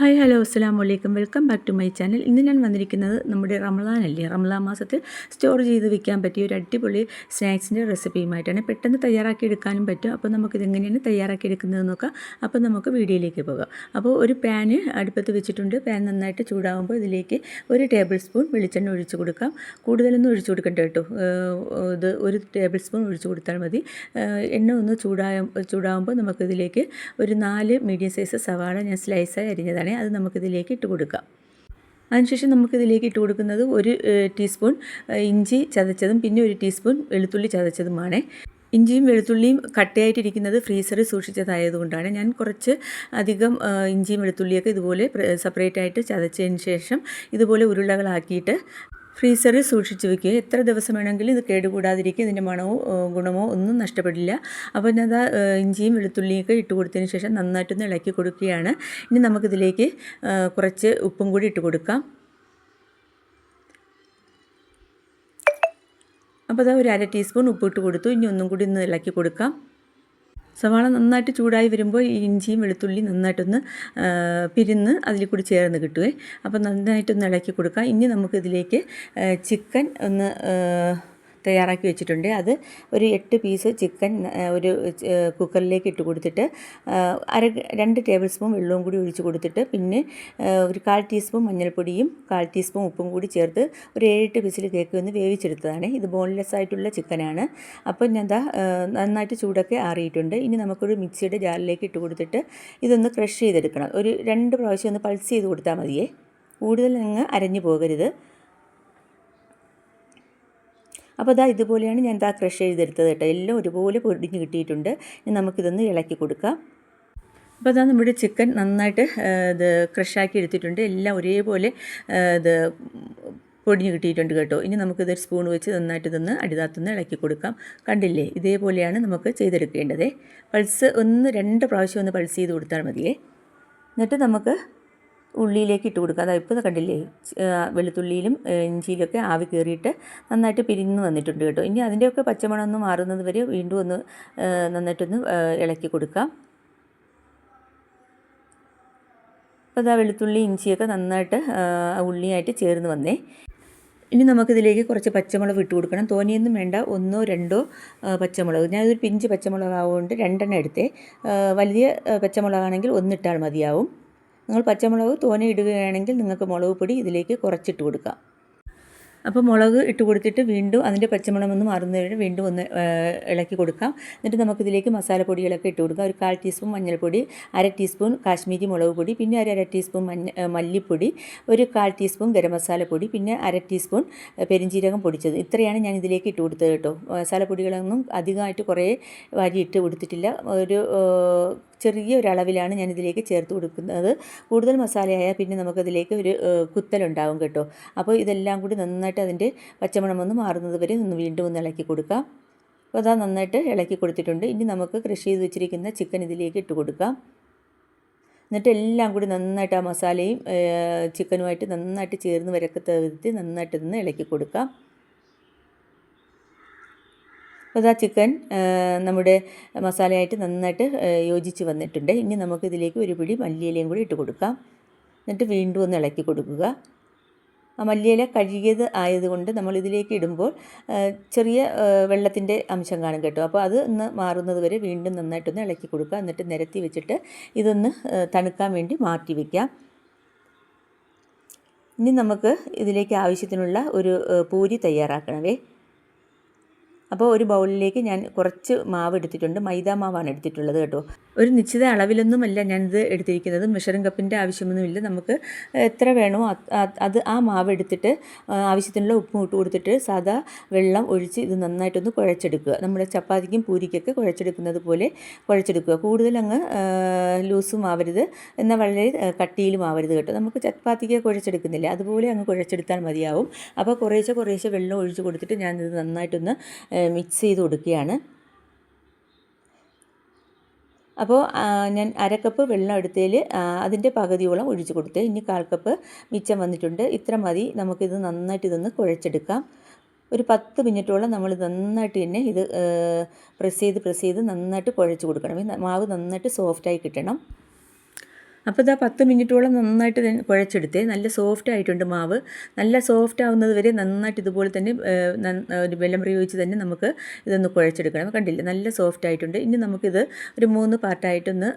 Hi hello അസ്സാം വലൈക്കും welcome back to my channel. ഇന്ന് ഞാൻ വന്നിരിക്കുന്നത് നമ്മുടെ റംലാൻ അല്ലേ? റംലാൻ മാസത്തിൽ സ്റ്റോർ ചെയ്ത് വെക്കാൻ പറ്റിയ ഒരു അടിപൊളി സ്നാക്സിന്റെ റെസിപ്പിയുമായിട്ടാണ്. പെട്ടെന്ന് തയ്യാറാക്കി എടുക്കാനും പറ്റും. അപ്പോൾ നമുക്ക് എങ്ങനെയാണ് തയ്യാറാക്കി എടുക്കുന്നത് നോക്കാം. അപ്പോൾ നമുക്ക് വീഡിയോയിലേക്ക് പോകാം. അപ്പോൾ ഒരു പാന് അടുപ്പത്ത് വെച്ചിട്ടുണ്ട്. പാൻ നന്നായിട്ട് ചൂടാകുമ്പോൾ ഇതിലേക്ക് ഒരു ടേബിൾ സ്പൂൺ വെളിച്ചെണ്ണ ഒഴിച്ചു കൊടുക്കാം. കൂടുതലൊന്നും ഒഴിച്ചു കൊടുക്കണ്ട കേട്ടോ. ഇത് ഒരു ടേബിൾ സ്പൂൺ ഒഴിച്ചു കൊടുത്താൽ മതി. എണ്ണ ഒന്ന് ചൂടായ ചൂടാകുമ്പോൾ നമുക്കിതിലേക്ക് ഒരു നാല് മീഡിയം സൈസ് സവാള ഞാൻ സ്ലൈസായി അരിഞ്ഞതാണ്. അത് നമുക്കിതിലേക്ക് ഇട്ട് കൊടുക്കാം. അതിനുശേഷം നമുക്കിതിലേക്ക് ഇട്ട് കൊടുക്കുന്നത് ഒരു ടീസ്പൂൺ ഇഞ്ചി ചതച്ചതും പിന്നെ ഒരു ടീസ്പൂൺ വെളുത്തുള്ളി ചതച്ചതുമാണ്. ഇഞ്ചിയും വെളുത്തുള്ളിയും കട്ടയായിട്ടിരിക്കുന്നത് ഫ്രീസറിൽ സൂക്ഷിച്ചതായതുകൊണ്ടാണ്. ഞാൻ കുറച്ച് അധികം ഇഞ്ചിയും വെളുത്തുള്ളിയൊക്കെ ഇതുപോലെ സെപ്പറേറ്റ് ആയിട്ട് ചതച്ചതിന് ശേഷം ഇതുപോലെ ഉരുളകളാക്കിയിട്ട് ഫ്രീസറിൽ സൂക്ഷിച്ച് വെക്കുക. എത്ര ദിവസം വേണമെങ്കിലും ഇത് കേടുകൂടാതിരിക്കും ഇതിന്റെ മണമോ ഗുണമോ ഒന്നും നഷ്ടപ്പെടില്ല. അപ്പോൾ ഞാൻ ഇഞ്ചിയും ഇഞ്ചിയും വെളുത്തുള്ളിയൊക്കെ ഇട്ട് കൊടുത്തതിന് ശേഷം നന്നായിട്ടൊന്ന് ഇളക്കി കൊടുക്കുകയാണ്. ഇനി നമുക്കിതിലേക്ക് കുറച്ച് ഉപ്പും കൂടി ഇട്ട് കൊടുക്കാം. അപ്പോൾ അത് ഒരു അര ടീസ്പൂൺ ഉപ്പ് ഇട്ട് കൊടുത്തു. ഇനി ഒന്നും കൂടി ഒന്ന് ഇളക്കി കൊടുക്കാം. സവാള നന്നായിട്ട് ചൂടായി വരുമ്പോൾ ഈ ഇഞ്ചിയും വെളുത്തുള്ളി നന്നായിട്ടൊന്ന് പിരിന്ന് അതിൽ കൂടി ചേർന്ന് കിട്ടുവേ. അപ്പോൾ നന്നായിട്ടൊന്ന് ഇളക്കി കൊടുക്കാം. ഇനി നമുക്കിതിലേക്ക് ചിക്കൻ ഒന്ന് തയ്യാറാക്കി വെച്ചിട്ടുണ്ട്. അത് ഒരു എട്ട് പീസ് ചിക്കൻ ഒരു കുക്കറിലേക്ക് ഇട്ട് കൊടുത്തിട്ട് അര രണ്ട് ടേബിൾ സ്പൂൺ വെള്ളവും കൂടി ഒഴിച്ച് കൊടുത്തിട്ട് പിന്നെ ഒരു കാൽ ടീസ്പൂൺ മഞ്ഞൾപ്പൊടിയും കാൽ ടീസ്പൂൺ ഉപ്പും കൂടി ചേർത്ത് ഒരു ഏഴെട്ട് പീസിൽ കേക്ക് ഒന്ന് വേവിച്ചെടുത്തതാണ്. ഇത് ബോൺലെസ് ആയിട്ടുള്ള ചിക്കനാണ് അപ്പോൾ ഞാൻ ദാ നന്നായിട്ട് ചൂടൊക്കെ ആറിയിട്ടുണ്ട്. ഇനി നമുക്കൊരു മിക്സിയുടെ ജാറിലേക്ക് ഇട്ട് കൊടുത്തിട്ട് ഇതൊന്ന് ക്രഷ് ചെയ്തെടുക്കണം. ഒരു രണ്ട് പ്രാവശ്യം ഒന്ന് പൾസ് ചെയ്ത് കൊടുത്താൽ മതിയേ. കൂടുതൽ അങ്ങ് അരഞ്ഞു പോകരുത്. അപ്പോൾ ഇതാ ഇതുപോലെയാണ് ഞാൻ ഇതാ ക്രഷ് ചെയ്തെടുത്തത് കേട്ടോ. എല്ലാം ഒരുപോലെ പൊടിഞ്ഞ് കിട്ടിയിട്ടുണ്ട്. നമുക്കിതൊന്ന് ഇളക്കി കൊടുക്കാം. അപ്പോൾ അതാ നമ്മുടെ ചിക്കൻ നന്നായിട്ട് ഇത് ക്രഷാക്കി എടുത്തിട്ടുണ്ട്. എല്ലാം ഒരേപോലെ ഇത് പൊടിഞ്ഞ് കിട്ടിയിട്ടുണ്ട് കേട്ടോ. ഇനി നമുക്കിതൊരു സ്പൂൺ വെച്ച് നന്നായിട്ട് ഇതൊന്ന് അടിതാത്തുനിന്ന് ഇളക്കി കൊടുക്കാം. കണ്ടില്ലേ? ഇതേപോലെയാണ് നമുക്ക് ചെയ്തെടുക്കേണ്ടത്. പൾസ് ഒന്ന് രണ്ട് പ്രാവശ്യം ഒന്ന് പൾസ് ചെയ്ത് കൊടുത്താൽ മതിയേ. എന്നിട്ട് നമുക്ക് ഉള്ളിയിലേക്ക് ഇട്ട് കൊടുക്കുക. അതായത് ഇപ്പോൾ കണ്ടില്ലേ? വെളുത്തുള്ളിയിലും ഇഞ്ചിയിലൊക്കെ ആവി കയറിയിട്ട് നന്നായിട്ട് പിരിഞ്ഞ് വന്നിട്ടുണ്ട് കേട്ടോ. ഇനി അതിന്റെയൊക്കെ പച്ചമണം ഒന്ന് മാറുന്നത് വരെ വീണ്ടും ഒന്ന് നന്നായിട്ടൊന്ന് ഇളക്കി കൊടുക്കാം. അപ്പോൾ അതാ വെളുത്തുള്ളി ഇഞ്ചിയൊക്കെ നന്നായിട്ട് ഉള്ളിയായിട്ട് ചേർന്ന് വന്നേ. ഇനി നമുക്കിതിലേക്ക് കുറച്ച് പച്ചമുളക് ഇട്ട് കൊടുക്കണം. തോനെയൊന്നും വേണ്ട. ഒന്നോ രണ്ടോ പച്ചമുളക്. ഞാനൊരു പിഞ്ച് പച്ചമുളകാവുകൊണ്ട് രണ്ടെണ്ണം എടുത്തേ. വലിയ പച്ചമുളകാണെങ്കിൽ ഒന്നിട്ടാൽ മതിയാവും. നിങ്ങൾ പച്ചമുളക് തോനെ ഇടുകയാണെങ്കിൽ നിങ്ങൾക്ക് മുളക് പൊടി ഇതിലേക്ക് കുറച്ചിട്ട് കൊടുക്കാം. അപ്പോൾ മുളക് ഇട്ട് കൊടുത്തിട്ട് വീണ്ടും അതിന്റെ പച്ചമുളകൊന്ന് മാറുന്നവരെ വീണ്ടും ഒന്ന് ഇളക്കി കൊടുക്കാം. എന്നിട്ട് നമുക്കിതിലേക്ക് മസാലപ്പൊടികളൊക്കെ ഇട്ട് കൊടുക്കാം. ഒരു കാൽ ടീസ്പൂൺ മഞ്ഞൾപ്പൊടി അര ടീസ്പൂൺ കാശ്മീരി മുളക് പൊടി പിന്നെ ഒരു അര ടീസ്പൂൺ മഞ്ഞ മല്ലിപ്പൊടി ഒരു കാൽ ടീസ്പൂൺ ഗരം മസാലപ്പൊടി പിന്നെ അര ടീസ്പൂൺ പെരിഞ്ചീരകം പൊടിച്ചത്. ഇത്രയാണ് ഞാൻ ഇതിലേക്ക് ഇട്ട് കൊടുത്തത് കേട്ടോ. മസാലപ്പൊടികളൊന്നും അധികമായിട്ട് കുറേ വാരി ഇട്ട് കൊടുത്തിട്ടില്ല. ഒരു ചെറിയ ഒരളവിലാണ് ഞാൻ ഇതിലേക്ക് ചേർത്ത് കൊടുക്കുന്നത്. കൂടുതൽ മസാലയായാൽ പിന്നെ നമുക്കതിലേക്ക് ഒരു കുത്തലുണ്ടാവും കേട്ടോ. അപ്പോൾ ഇതെല്ലാം കൂടി നന്നായിട്ട് അതിന്റെ പച്ചമണം ഒന്ന് മാറുന്നത് വരെ ഒന്ന് വീണ്ടും ഒന്ന് ഇളക്കി കൊടുക്കാം അപ്പോൾ അതാ നന്നായിട്ട് ഇളക്കി കൊടുത്തിട്ടുണ്ട്. ഇനി നമുക്ക് കൃഷി ചെയ്ത് വെച്ചിരിക്കുന്ന ചിക്കൻ ഇതിലേക്ക് ഇട്ട് കൊടുക്കാം എന്നിട്ട് എല്ലാം കൂടി നന്നായിട്ട് ആ മസാലയും ചിക്കനുമായിട്ട് നന്നായിട്ട് ചേർന്ന് വരക്കത്ത വിധത്തിൽ നന്നായിട്ട് ഒന്ന് ഇളക്കി കൊടുക്കാം അപ്പോൾ ഇതാ ചിക്കൻ നമ്മുടെ മസാലയായിട്ട് നന്നായിട്ട് യോജിച്ച് വന്നിട്ടുണ്ട്. ഇനി നമുക്കിതിലേക്ക് ഒരു പിടി മല്ലിയിലയും കൂടി ഇട്ട് കൊടുക്കാം. എന്നിട്ട് വീണ്ടും ഒന്ന് ഇളക്കി കൊടുക്കുക. മല്ലിയില കഴുകിയത് ആയതുകൊണ്ട് നമ്മൾ ഇതിലേക്ക് ഇടുമ്പോൾ ചെറിയ വെള്ളത്തിന്റെ അംശം കാണും കേട്ടോ. അപ്പോൾ അത് ഒന്ന് മാറുന്നത് വരെ വീണ്ടും നന്നായിട്ടൊന്ന് ഇളക്കി കൊടുക്കുക. എന്നിട്ട് നിരത്തി വെച്ചിട്ട് ഇതൊന്ന് തണുക്കാൻ വേണ്ടി മാറ്റി വയ്ക്കാം ഇനി നമുക്ക് ഇതിലേക്ക് ആവശ്യത്തിനുള്ള ഒരു പൂരി തയ്യാറാക്കണവേ അപ്പോൾ ഒരു ബൗളിലേക്ക് ഞാൻ കുറച്ച് മാവ് എടുത്തിട്ടുണ്ട്. മൈദ മാവാണ് എടുത്തിട്ടുള്ളത് കേട്ടോ. ഒരു നിശ്ചിത അളവിലൊന്നുമല്ല ഞാനിത് എടുത്തിരിക്കുന്നത്. മെഷറിംഗ് കപ്പിന്റെ ആവശ്യമൊന്നുമില്ല. നമുക്ക് എത്ര വേണോ അത് ആ മാവ് എടുത്തിട്ട് ആവശ്യത്തിനുള്ള ഉപ്പും ഇട്ട് കൊടുത്തിട്ട് സാധാ വെള്ളം ഒഴിച്ച് ഇത് നന്നായിട്ടൊന്ന് കുഴച്ചെടുക്കുക. നമ്മുടെ ചപ്പാത്തിക്കും പൂരിക്കൊക്കെ കുഴച്ചെടുക്കുന്നത് പോലെ കുഴച്ചെടുക്കുക. കൂടുതൽ അങ്ങ് ലൂസും ആവരുത്. എന്നാൽ വളരെ കട്ടിയിലും ആവരുത് കേട്ടോ. നമുക്ക് ചപ്പാത്തിക്ക് കുഴച്ചെടുക്കുന്നില്ല. അതുപോലെ അങ്ങ് കുഴച്ചെടുത്താൽ മതിയാവും. അപ്പോൾ കുറേശ്ശെ കുറേശ്ശെ വെള്ളം ഒഴിച്ച് കൊടുത്തിട്ട് ഞാനിത് നന്നായിട്ടൊന്ന് മിക്സ് ചെയ്ത് കൊടുക്കുകയാണ്. അപ്പോൾ ഞാൻ അര കപ്പ് വെള്ളം എടുത്തതിൽ അതിന്റെ പകുതിയോളം ഒഴിച്ചു കൊടുത്ത് ഇനി കാൽ കപ്പ് മിച്ചം വന്നിട്ടുണ്ട്. ഇത്ര മതി നമുക്കിത് നന്നായിട്ട് ഇതൊന്ന് കുഴച്ചെടുക്കാം. ഒരു പത്ത് മിനിറ്റോളം നമ്മൾ നന്നായിട്ട് തന്നെ ഇത് പ്രസ് ചെയ്ത് പ്രസ് ചെയ്ത് നന്നായിട്ട് കുഴച്ച് കൊടുക്കണം. മാവ് നന്നായിട്ട് സോഫ്റ്റായി കിട്ടണം. അപ്പോൾ ഇതാ പത്ത് മിനിറ്റോളം നന്നായിട്ട് കുഴച്ചെടുത്തേ. നല്ല സോഫ്റ്റ് ആയിട്ടുണ്ട് മാവ്. നല്ല സോഫ്റ്റ് ആവുന്നത് വരെ നന്നായിട്ട് ഇതുപോലെ തന്നെ ഒരു വെള്ളം പ്രയോഗിച്ച് തന്നെ നമുക്ക് ഇതൊന്ന് കുഴച്ചെടുക്കണം. കണ്ടില്ല? നല്ല സോഫ്റ്റ് ആയിട്ടുണ്ട്. ഇനി നമുക്കിത് ഒരു മൂന്ന് പാർട്ടായിട്ടൊന്ന്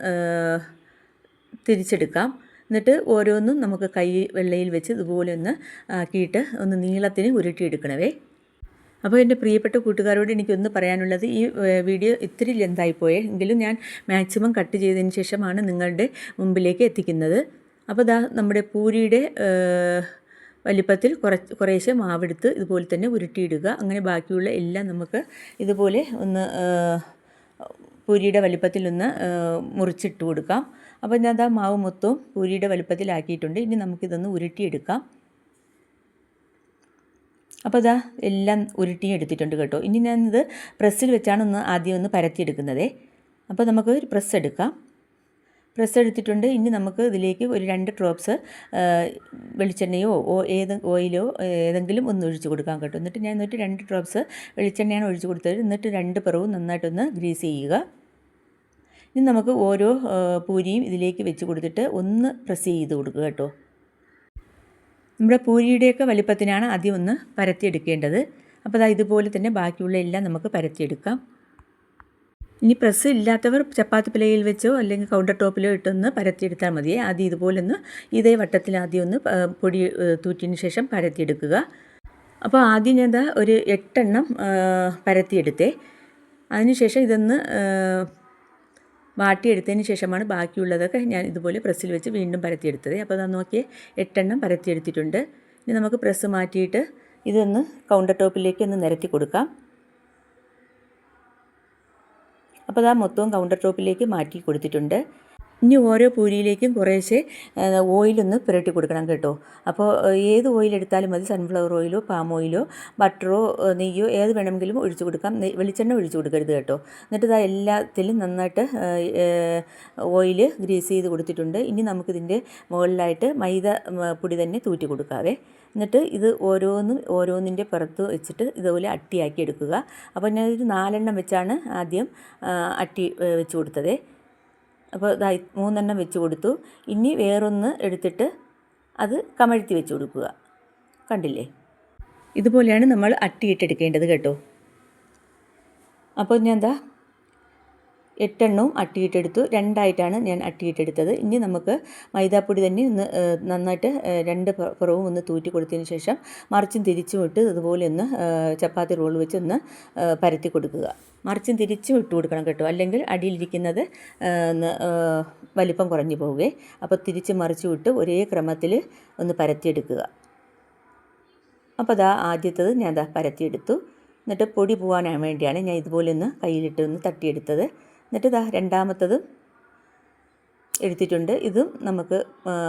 തിരിച്ചെടുക്കാം. എന്നിട്ട് ഓരോന്നും നമുക്ക് കൈ വെള്ളയിൽ വെച്ച് ഇതുപോലെ ഒന്ന് ആക്കിയിട്ട് ഒന്ന് നീളത്തിന് ഉരുട്ടിയെടുക്കണവേ. അപ്പോൾ എന്റെ പ്രിയപ്പെട്ട കൂട്ടുകാരോട് എനിക്കൊന്ന് പറയാനുള്ളത് ഈ വീഡിയോ ഇത്തിരി ലെന്തായിപ്പോയേ. എങ്കിലും ഞാൻ മാക്സിമം കട്ട് ചെയ്തതിന് ശേഷമാണ് നിങ്ങളുടെ മുമ്പിലേക്ക് എത്തിക്കുന്നത്. അപ്പോൾ ദാ നമ്മുടെ പൂരിയുടെ വലിപ്പത്തിൽ കുറച്ച് കുറേശ്ശെ മാവെടുത്ത് ഇതുപോലെ തന്നെ ഉരുട്ടിയിടുക. അങ്ങനെ ബാക്കിയുള്ള എല്ലാം നമുക്ക് ഇതുപോലെ ഒന്ന് പൂരിയുടെ വലിപ്പത്തിൽ ഒന്ന് മുറിച്ചിട്ട് കൊടുക്കാം. അപ്പോൾ ഞാൻ ദാ മാവ് മൊത്തവും പൂരിയുടെ വലിപ്പത്തിലാക്കിയിട്ടുണ്ട്. ഇനി നമുക്കിതൊന്ന് ഉരുട്ടിയെടുക്കാം. അപ്പോൾ ഇതാ എല്ലാം ഉരുട്ടി എടുത്തിട്ടുണ്ട് കേട്ടോ. ഇനി ഞാനിത് പ്രസ്സിൽ വെച്ചാണ് ഒന്ന് ആദ്യം ഒന്ന് പരത്തിയെടുക്കുന്നത്. അപ്പോൾ നമുക്ക് ഒരു പ്രസ് എടുക്കാം. പ്രസ് എടുത്തിട്ടുണ്ട്. ഇനി നമുക്ക് ഇതിലേക്ക് ഒരു രണ്ട് ഡ്രോപ്സ് വെളിച്ചെണ്ണയോ ഓ ഏത് ഓയിലോ ഏതെങ്കിലും ഒന്ന് ഒഴിച്ച് കൊടുക്കാൻ കേട്ടോ. എന്നിട്ട് ഞാൻ എന്നിട്ട് രണ്ട് ഡ്രോപ്സ് വെളിച്ചെണ്ണയാണ് ഒഴിച്ച് കൊടുത്തത്. എന്നിട്ട് രണ്ട് പിറവും നന്നായിട്ടൊന്ന് ഗ്രീസ് ചെയ്യുക. ഇനി നമുക്ക് ഓരോ പൂരിയും ഇതിലേക്ക് വെച്ച് കൊടുത്തിട്ട് ഒന്ന് പ്രസ് ചെയ്ത് കൊടുക്കുക കേട്ടോ. നമ്മുടെ പൂരിയുടെയൊക്കെ വലിപ്പത്തിനാണ് ആദ്യം ഒന്ന് പരത്തിയെടുക്കേണ്ടത്. അപ്പോൾ അതാ ഇതുപോലെ തന്നെ ബാക്കിയുള്ള എല്ലാം നമുക്ക് പരത്തിയെടുക്കാം. ഇനി പ്രസ് ഇല്ലാത്തവർ ചപ്പാത്തി പിലയിൽ വെച്ചോ അല്ലെങ്കിൽ കൗണ്ടർ ടോപ്പിലോ ഇട്ടൊന്ന് പരത്തിയെടുത്താൽ മതിയേ. ആദ്യം ഇതുപോലെ ഒന്ന് ഇതേ വട്ടത്തിൽ ആദ്യം ഒന്ന് പൊടി തൂറ്റിന് ശേഷം പരത്തിയെടുക്കുക. അപ്പോൾ ആദ്യം ഞാൻ ഒരു എട്ടെണ്ണം പരത്തിയെടുത്തേ. അതിനുശേഷം ഇതൊന്ന് വാട്ടിയെടുത്തതിന് ശേഷമാണ് ബാക്കിയുള്ളതൊക്കെ ഞാൻ ഇതുപോലെ പ്രസ്സിൽ വെച്ച് വീണ്ടും പരത്തിയെടുത്തത്. അപ്പോൾ അത് നോക്കിയേ എട്ടെണ്ണം പരത്തിയെടുത്തിട്ടുണ്ട്. ഇനി നമുക്ക് പ്രസ് മാറ്റിയിട്ട് ഇതൊന്ന് കൗണ്ടർ ടോപ്പിലേക്ക് ഒന്ന് നിരത്തി കൊടുക്കാം. അപ്പോൾ അതാ മൊത്തവും കൗണ്ടർ ടോപ്പിലേക്ക് മാറ്റി കൊടുത്തിട്ടുണ്ട്. ഇനി ഓരോ പൂരിയിലേക്കും കുറേശ്ശെ ഓയിലൊന്ന് പുരട്ടി കൊടുക്കണം കേട്ടോ. അപ്പോൾ ഏത് ഓയിൽ എടുത്താലും മതി സൺഫ്ലവർ ഓയിലോ പാം ഓയിലോ ബട്ടറോ നെയ്യോ ഏത് വേണമെങ്കിലും ഒഴിച്ചു കൊടുക്കാം. വെളിച്ചെണ്ണ ഒഴിച്ചു കൊടുക്കരുത് കേട്ടോ. എന്നിട്ട് ഇതാ എല്ലാത്തിലും നന്നായിട്ട് ഓയിൽ ഗ്രീസ് ചെയ്ത് കൊടുത്തിട്ടുണ്ട്. ഇനി നമുക്കിതിന്റെ മുകളിലായിട്ട് മൈദ പൊടി തന്നെ തൂറ്റി കൊടുക്കാവേ. എന്നിട്ട് ഇത് ഓരോന്നും ഓരോന്നിന്റെ പുറത്ത് വെച്ചിട്ട് ഇതുപോലെ അട്ടിയാക്കി എടുക്കുക. അപ്പോൾ ഞാൻ നാലെണ്ണം വെച്ചാണ് ആദ്യം അട്ടി വെച്ച് കൊടുത്തത്. അപ്പോൾ ഇതായി ഇത് മൂന്നെണ്ണം വെച്ച് കൊടുത്തു. ഇനി വേറൊന്ന് എടുത്തിട്ട് അത് കമഴ്ത്തി വെച്ച് കൊടുക്കുക. കണ്ടില്ലേ? ഇതുപോലെയാണ് നമ്മൾ അട്ടിയിട്ടെടുക്കേണ്ടത് കേട്ടോ. അപ്പോൾ ഞാൻ എന്താ? എട്ടെണ്ണവും അട്ടിയിട്ടെടുത്തു. രണ്ടായിട്ടാണ് ഞാൻ അട്ടിയിട്ടെടുത്തത്. ഇനി നമുക്ക് മൈദാപ്പൊടി തന്നെ ഒന്ന് നന്നായിട്ട് രണ്ട് പുറവും ഒന്ന് തൂറ്റി കൊടുത്തതിന് ശേഷം മറിച്ചും തിരിച്ചും ഇട്ട് ഇതുപോലെ ഒന്ന് ചപ്പാത്തി റോൾ വെച്ച് ഒന്ന് പരത്തി കൊടുക്കുക. മറിച്ചും തിരിച്ചും ഇട്ട് കൊടുക്കണം കേട്ടോ. അല്ലെങ്കിൽ അടിയിലിരിക്കുന്നത് വലിപ്പം കുറഞ്ഞു പോവുകയെ അപ്പോൾ തിരിച്ച് മറിച്ചും വിട്ട് ഒരേ ക്രമത്തിൽ ഒന്ന് പരത്തിയെടുക്കുക. അപ്പോൾ അതാ ആദ്യത്തത് ഞാൻ അതാ പരത്തിയെടുത്തു. എന്നിട്ട് പൊടി പോകാൻ വേണ്ടിയാണ് ഞാൻ ഇതുപോലെ ഒന്ന് കയ്യിലിട്ട് ഒന്ന് തട്ടിയെടുത്തത്. എന്നിട്ട് ഇതാ രണ്ടാമത്തത് എടുത്തിട്ടുണ്ട് ഇതും നമുക്ക്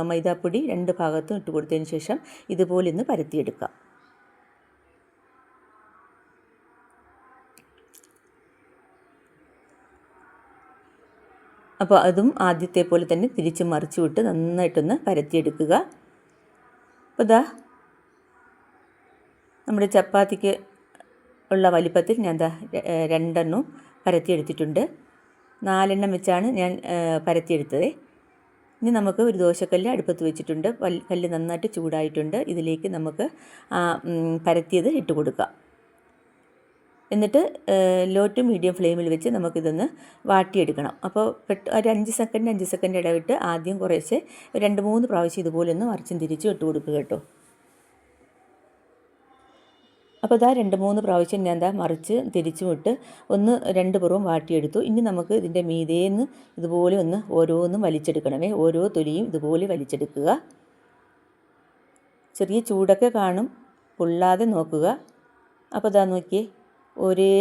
മൈദാപ്പൊടി രണ്ട് ഭാഗത്തും ഇട്ട് കൊടുത്തതിന് ശേഷം ഇതുപോലെ ഒന്ന് പരത്തിയെടുക്കാം. അപ്പോൾ അതും ആദ്യത്തെ പോലെ തന്നെ തിരിച്ച് മറിച്ചു വിട്ട് നന്നായിട്ടൊന്ന് പരത്തിയെടുക്കുക. അപ്പോൾ ഇതാ നമ്മുടെ ചപ്പാത്തിക്ക് ഉള്ള വലിപ്പത്തിൽ ഞാൻ ദാ രണ്ടെണ്ണം പരത്തിയെടുത്തിട്ടുണ്ട്. നാലെണ്ണം വെച്ചാണ് ഞാൻ പരത്തിയെടുത്തത്. ഇനി നമുക്ക് ഒരു ദോശക്കല്ല് അടുപ്പത്ത് വെച്ചിട്ടുണ്ട്. കല്ല് നന്നായിട്ട് ചൂടായിട്ടുണ്ട്. ഇതിലേക്ക് നമുക്ക് പരത്തിയത് ഇട്ട് കൊടുക്കാം. എന്നിട്ട് ലോ ടു മീഡിയം ഫ്ലെയിമിൽ വെച്ച് നമുക്കിതൊന്ന് വാട്ടിയെടുക്കണം. അപ്പോൾ പെട്ട് ഒരു അഞ്ച് സെക്കൻഡ് അഞ്ച് സെക്കൻഡ് ഇടവിട്ട് ആദ്യം കുറേശ്ശെ രണ്ട് മൂന്ന് പ്രാവശ്യം ഇതുപോലെ ഒന്ന് മറിച്ചും തിരിച്ചും ഇട്ട് കൊടുക്കുക കേട്ടോ. അപ്പോൾ ഇതാ രണ്ട് മൂന്ന് പ്രാവശ്യം ഞാൻ എന്താ മറിച്ച് തിരിച്ചു വിട്ട് ഒന്ന് രണ്ട് പുറവും വാട്ടിയെടുത്തു. ഇനി നമുക്ക് ഇതിന്റെ മീതേന്ന് ഇതുപോലെ ഒന്ന് ഓരോന്നും വലിച്ചെടുക്കണമേ. ഓരോ തൊലിയും ഇതുപോലെ വലിച്ചെടുക്കുക. ചെറിയ ചൂടൊക്കെ കാണും. പൊള്ളാതെ നോക്കുക. അപ്പോൾ ഇതാ നോക്കിയേ ഒരേ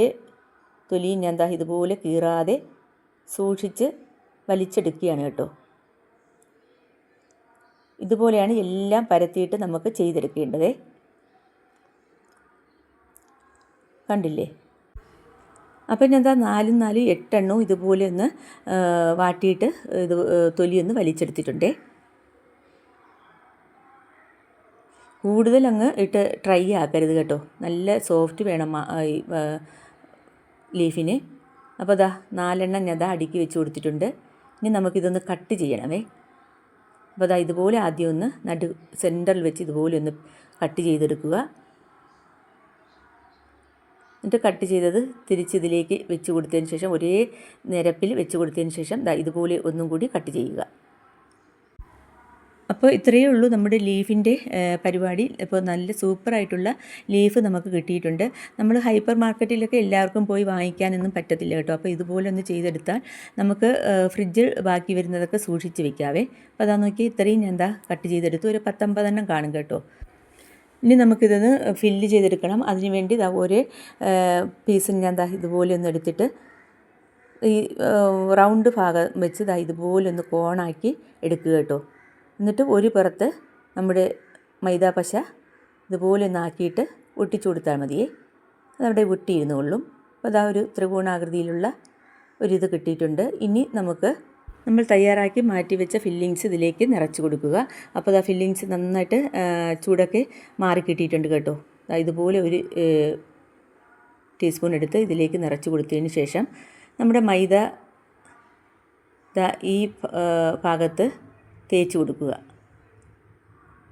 തൊലിയും ഞാൻ എന്താ ഇതുപോലെ കീറാതെ സൂക്ഷിച്ച് വലിച്ചെടുക്കുകയാണ് കേട്ടോ. ഇതുപോലെയാണ് എല്ലാം പരത്തിയിട്ട് നമുക്ക് ചെയ്തെടുക്കേണ്ടത്. കണ്ടില്ലേ? അപ്പം ഞാൻ എന്താ നാലും നാല് എട്ടെണ്ണവും ഇതുപോലെ ഒന്ന് വാട്ടിയിട്ട് ഇത് തൊലിയൊന്ന് വലിച്ചെടുത്തിട്ടുണ്ട്. കൂടുതൽ അങ്ങ് ഇട്ട് ട്രൈ ആക്കരുത് കേട്ടോ. നല്ല സോഫ്റ്റ് വേണം ലീഫിന്. അപ്പോൾ അതാ നാലെണ്ണം ഞാൻ അതാ അടുക്കി വെച്ച് കൊടുത്തിട്ടുണ്ട്. ഇനി നമുക്കിതൊന്ന് കട്ട് ചെയ്യണമേ. അപ്പോൾ അതാ ഇതുപോലെ ആദ്യം ഒന്ന് നടു സെന്ററിൽ വെച്ച് ഇതുപോലെ ഒന്ന് കട്ട് ചെയ്തെടുക്കുക. എന്നിട്ട് കട്ട് ചെയ്തത് തിരിച്ച് ഇതിലേക്ക് വെച്ച് കൊടുത്തതിന് ശേഷം ഒരേ നിരപ്പിൽ വെച്ച് കൊടുത്തതിന് ശേഷം ഇതുപോലെ ഒന്നും കൂടി കട്ട് ചെയ്യുക. അപ്പോൾ ഇത്രയേ ഉള്ളൂ നമ്മുടെ ലീഫിന്റെ പരിപാടി. ഇപ്പോൾ നല്ല സൂപ്പറായിട്ടുള്ള ലീഫ് നമുക്ക് കിട്ടിയിട്ടുണ്ട്. നമ്മൾ ഹൈപ്പർ മാർക്കറ്റിലൊക്കെ എല്ലാവർക്കും പോയി വാങ്ങിക്കാനൊന്നും പറ്റത്തില്ല കേട്ടോ. അപ്പോൾ ഇതുപോലെ ഒന്ന് ചെയ്തെടുത്താൽ നമുക്ക് ഫ്രിഡ്ജിൽ ബാക്കി വരുന്നതൊക്കെ സൂക്ഷിച്ച് വെക്കാവേ. അപ്പോൾ അതാ നോക്കി ഇത്രയും ഞാൻ എന്താ കട്ട് ചെയ്തെടുത്തു. ഒരു പത്തൊമ്പതെണ്ണം കാണും കേട്ടോ. ഇനി നമുക്കിതൊന്ന് ഫില്ല് ചെയ്തെടുക്കണം. അതിന് വേണ്ടി ഒരു പീസ് ഞാൻ ദാ ഇതുപോലെ ഒന്ന് എടുത്തിട്ട് ഈ റൗണ്ട് ഭാഗം വെച്ച് ദാ ഇതുപോലെ ഒന്ന് കോണാക്കി എടുക്കുക കേട്ടോ. എന്നിട്ട് ഒരു പുറത്ത് നമ്മുടെ മൈദാ പശ ഇതുപോലെ ഒന്ന് ആക്കിയിട്ട് ഒട്ടിച്ചു കൊടുത്താൽ മതിയേ അതവിടെ ഒട്ടിയിരുന്നു കൊള്ളും അപ്പോൾ അതാ ഒരു ത്രികോണാകൃതിയിലുള്ള ഒരിത് കിട്ടിയിട്ടുണ്ട്. ഇനി നമുക്ക് നമ്മൾ തയ്യാറാക്കി മാറ്റി വെച്ച ഫില്ലിങ്സ് ഇതിലേക്ക് നിറച്ച് കൊടുക്കുക. അപ്പോൾ ആ ഫില്ലിങ്സ് നന്നായിട്ട് ചൂടൊക്കെ മാറി കിട്ടിയിട്ടുണ്ട് കേട്ടോ. ഇതുപോലെ ഒരു ടീസ്പൂൺ എടുത്ത് ഇതിലേക്ക് നിറച്ച് കൊടുത്തതിന് ശേഷം നമ്മുടെ മൈദ ഈ ഭാഗത്ത് തേച്ച് കൊടുക്കുക.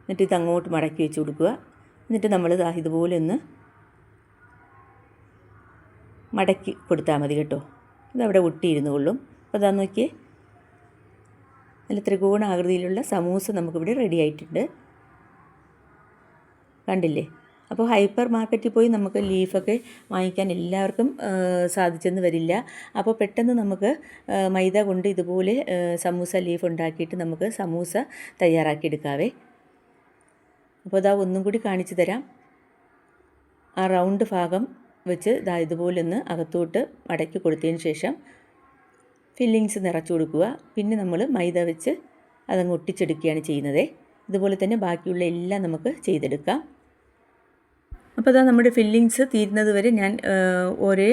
എന്നിട്ട് ഇത് അങ്ങോട്ട് മടക്കി വെച്ച് കൊടുക്കുക. എന്നിട്ട് നമ്മൾ ഇതുപോലെ ഒന്ന് മടക്കി കൊടുത്താൽ മതി കേട്ടോ. ഇതവിടെ ഒട്ടിയിരുന്നു കൊള്ളും അപ്പോൾ അതാ നോക്കിയേ നല്ല ത്രികോണാകൃതിയിലുള്ള സമൂസ നമുക്കിവിടെ റെഡി ആയിട്ടുണ്ട്. കണ്ടില്ലേ? അപ്പോൾ ഹൈപ്പർ മാർക്കറ്റിൽ പോയി നമുക്ക് ലീഫൊക്കെ വാങ്ങിക്കാൻ എല്ലാവർക്കും സാധിച്ചെന്ന് വരില്ല. അപ്പോൾ പെട്ടെന്ന് നമുക്ക് മൈദ കൊണ്ട് ഇതുപോലെ സമൂസ ലീഫ് ഉണ്ടാക്കിയിട്ട് നമുക്ക് സമൂസ തയ്യാറാക്കിയെടുക്കാവേ. അപ്പോൾ ഇതാ ഒന്നും കൂടി കാണിച്ചു തരാം. ആ റൗണ്ട് ഭാഗം വെച്ച് ഇതാ ഇതുപോലെ ഒന്ന് അകത്തോട്ട് മടക്കി കൊടുത്തതിന് ശേഷം ഫില്ലിങ്സ് നിറച്ചു കൊടുക്കുക. പിന്നെ നമ്മൾ മൈദ വെച്ച് അതങ്ങ് ഒട്ടിച്ചെടുക്കുകയാണ് ചെയ്യുന്നത്. ഇതുപോലെ തന്നെ ബാക്കിയുള്ള എല്ലാം നമുക്ക് ചെയ്തെടുക്കാം. അപ്പോൾ അതാ നമ്മുടെ ഫില്ലിങ്സ് തീരുന്നത് വരെ ഞാൻ ഓരോ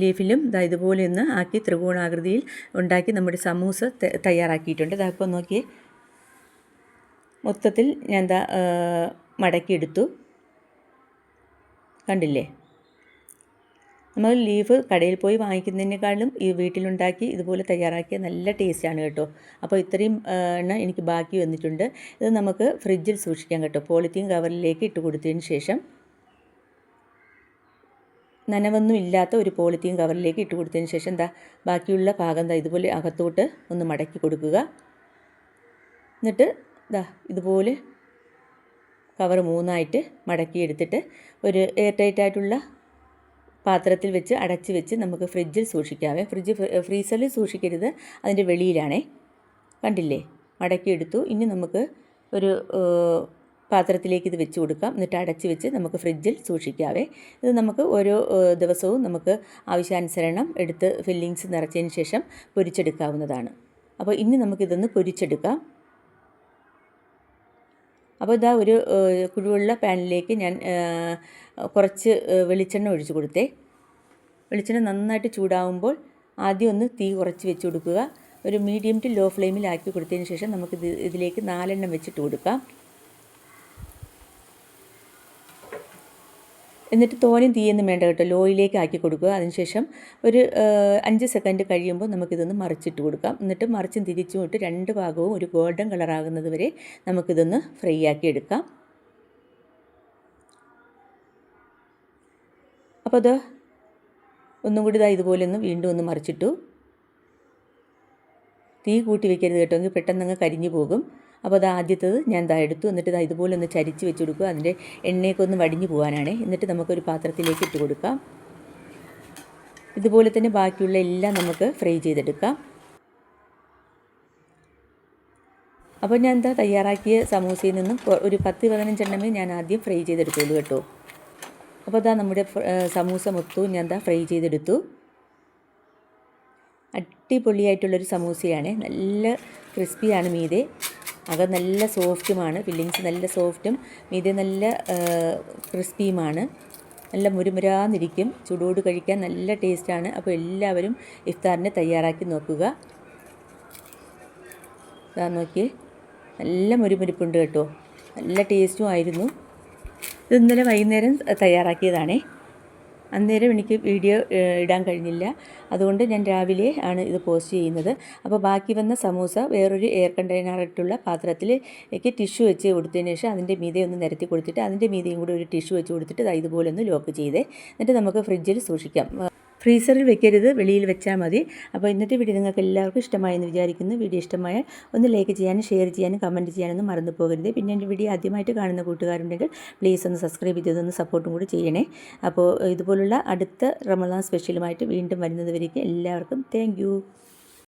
ലീഫിലും ഇതാ ഇതുപോലെ ഒന്ന് ആക്കി ത്രികോണാകൃതിയിൽ ഉണ്ടാക്കി നമ്മുടെ സമൂസ തയ്യാറാക്കിയിട്ടുണ്ട്. ഇതാ ഇപ്പോൾ നോക്കി മൊത്തത്തിൽ ഞാൻ എന്താ മടക്കിയെടുത്തു. കണ്ടില്ലേ? നമ്മൾ ലീഫ് കടയിൽ പോയി വാങ്ങിക്കുന്നതിനേക്കാളും ഈ വീട്ടിലുണ്ടാക്കി ഇതുപോലെ തയ്യാറാക്കിയ നല്ല ടേസ്റ്റാണ് കേട്ടോ. അപ്പോൾ ഇത്രയും എണ്ണ എനിക്ക് ബാക്കി വന്നിട്ടുണ്ട്. ഇത് നമുക്ക് ഫ്രിഡ്ജിൽ സൂക്ഷിക്കാം കേട്ടോ. പോളിത്തീൻ കവറിലേക്ക് ഇട്ട് കൊടുത്തതിന് ശേഷം നനവൊന്നും ഇല്ലാത്ത ഒരു പോളിത്തീൻ കവറിലേക്ക് ഇട്ട് കൊടുത്തതിന് ശേഷം എന്താ ബാക്കിയുള്ള ഭാഗം എന്താ ഇതുപോലെ അകത്തോട്ട് ഒന്ന് മടക്കി കൊടുക്കുക. എന്നിട്ട് ഇതാ ഇതുപോലെ കവർ മൂന്നായിട്ട് മടക്കി എടുത്തിട്ട് ഒരു എയർ ടൈറ്റ് ആയിട്ടുള്ള പാത്രത്തിൽ വെച്ച് അടച്ച് വെച്ച് നമുക്ക് ഫ്രിഡ്ജിൽ സൂക്ഷിക്കാവേ. ഫ്രിഡ്ജ് ഫ്രീസറിൽ സൂക്ഷിക്കരുത്. അതിന്റെ വെളിയിലാണേ. കണ്ടില്ലേ? മടക്കിയെടുത്തു ഇനി നമുക്ക് ഒരു പാത്രത്തിലേക്ക് ഇത് വെച്ച് കൊടുക്കാം. എന്നിട്ട് അടച്ച് വെച്ച് നമുക്ക് ഫ്രിഡ്ജിൽ സൂക്ഷിക്കാവേ. ഇത് നമുക്ക് ഓരോ ദിവസവും നമുക്ക് ആവശ്യാനുസരണം എടുത്ത് ഫില്ലിങ്സ് നിറച്ചതിന് ശേഷം പൊരിച്ചെടുക്കാവുന്നതാണ്. അപ്പോൾ ഇനി നമുക്കിതൊന്ന് പൊരിച്ചെടുക്കാം. അപ്പോൾ ഇതാ ഒരു കുഴിവുള്ള പാനിലേക്ക് ഞാൻ കുറച്ച് വെളിച്ചെണ്ണ ഒഴിച്ച് കൊടുത്തേ. വെളിച്ചെണ്ണ നന്നായിട്ട് ചൂടാവുമ്പോൾ ആദ്യം ഒന്ന് തീ കുറച്ച് വെച്ച് കൊടുക്കുക. ഒരു മീഡിയം ടു ലോ ഫ്ലെയിമിലാക്കി കൊടുത്തതിന് ശേഷം നമുക്കിത് ഇതിലേക്ക് നാലെണ്ണം വെച്ചിട്ട് കൊടുക്കാം. എന്നിട്ട് തോനും തീയൊന്നും വേണ്ട കേട്ടോ. ലോയിലേക്ക് ആക്കി കൊടുക്കുക. അതിനുശേഷം ഒരു അഞ്ച് സെക്കൻഡ് കഴിയുമ്പോൾ നമുക്കിതൊന്ന് മറിച്ചിട്ട് കൊടുക്കാം. എന്നിട്ട് മറിച്ചും തിരിച്ചും ഇട്ട് രണ്ട് ഭാഗവും ഒരു ഗോൾഡൻ കളറാകുന്നത് വരെ നമുക്കിതൊന്ന് ഫ്രൈ ആക്കി എടുക്കാം. അപ്പോൾ അത് ഒന്നും കൂടി ഇതാ ഇതുപോലെ ഒന്ന് വീണ്ടും ഒന്ന് മറിച്ചിട്ടു. തീ കൂട്ടി വെക്കരുത് കേട്ടോ. എങ്കിൽ പെട്ടെന്ന് അങ്ങ് കരിഞ്ഞു പോകും. അപ്പോൾ അത് ആദ്യത്തത് ഞാൻ ഇതാ എടുത്തു. എന്നിട്ട് ഇതാ ഇതുപോലെ ഒന്ന് ചരിച്ച് വെച്ച് കൊടുക്കുക. അതിന്റെ എണ്ണയൊക്കെ ഒന്ന് വടിഞ്ഞു പോകാനാണ്. എന്നിട്ട് നമുക്കൊരു പാത്രത്തിലേക്ക് ഇട്ട് കൊടുക്കാം. ഇതുപോലെ തന്നെ ബാക്കിയുള്ള എല്ലാം നമുക്ക് ഫ്രൈ ചെയ്തെടുക്കാം. അപ്പോൾ ഞാൻ എന്താ തയ്യാറാക്കിയ സമൂസയിൽ നിന്നും ഒരു പത്ത് പതിനഞ്ചെണ്ണമേ ഞാൻ ആദ്യം ഫ്രൈ ചെയ്തെടുത്തുള്ളൂ കേട്ടോ. അപ്പോൾ അതാ നമ്മുടെ സമൂസ മൊത്തവും ഞാൻ എന്താ ഫ്രൈ ചെയ്തെടുത്തു. അടിപൊളിയായിട്ടുള്ളൊരു സമൂസയാണ്. നല്ല ക്രിസ്പിയാണ് മീതെ. അകം നല്ല സോഫ്റ്റുമാണ് ഫില്ലിങ്സ് നല്ല സോഫ്റ്റും മീതി നല്ല ക്രിസ്പിയുമാണ്. നല്ല മുരുമുരാന്നിരിക്കും ചൂടോട് കഴിക്കാൻ നല്ല ടേസ്റ്റാണ്. അപ്പോൾ എല്ലാവരും ഇഫ്താറിനെ തയ്യാറാക്കി നോക്കുക. ഇതാ നോക്കി നല്ല മുരുമുരിപ്പുണ്ട് കേട്ടോ. നല്ല ടേസ്റ്റും ആയിരുന്നു. ഇത് ഇന്നലെ വൈകുന്നേരം തയ്യാറാക്കിയതാണേ. അന്നേരം എനിക്ക് വീഡിയോ ഇടാൻ കഴിഞ്ഞില്ല. അതുകൊണ്ട് ഞാൻ രാവിലെ ആണ് ഇത് പോസ്റ്റ് ചെയ്യുന്നത്. അപ്പോൾ ബാക്കി വന്ന സമൂസ വേറൊരു എയർ കണ്ടെയ്നറായിട്ടുള്ള പാത്രത്തിലേക്ക് ടിഷ്യൂ വെച്ച് കൊടുത്തതിന് ശേഷം അതിന്റെ മീതെ ഒന്ന് നിരത്തി കൊടുത്തിട്ട് അതിന്റെ മീതെയും കൂടി ഒരു ടിഷ്യൂ വെച്ച് കൊടുത്തിട്ട് ഇതുപോലെ ഒന്ന് ലോക്ക് ചെയ്തേ. എന്നിട്ട് നമുക്ക് ഫ്രിഡ്ജിൽ സൂക്ഷിക്കാം. ഫ്രീസറിൽ വെക്കരുത് വെളിയിൽ വെച്ചാൽ മതി. അപ്പോൾ ഇന്നത്തെ വീഡിയോ നിങ്ങൾക്ക് എല്ലാവർക്കും ഇഷ്ടമായെന്ന് വിചാരിക്കുന്നു. വീഡിയോ ഇഷ്ടമായ ഒന്ന് ലൈക്ക് ചെയ്യാനും ഷെയർ ചെയ്യാനും കമന്റ് ചെയ്യാനൊന്നും മറന്നു പോകരുത്. പിന്നെ എന്റെ വീഡിയോ ആദ്യമായിട്ട് കാണുന്ന കൂട്ടുകാരുണ്ടെങ്കിൽ പ്ലീസ് ഒന്ന് സബ്സ്ക്രൈബ് ചെയ്തൊന്ന് സപ്പോർട്ടും കൂടി ചെയ്യണേ. അപ്പോൾ ഇതുപോലുള്ള അടുത്ത റമദാൻ സ്പെഷ്യലുമായിട്ട് വീണ്ടും വരുന്നതുവരേക്ക് എല്ലാവർക്കും താങ്ക്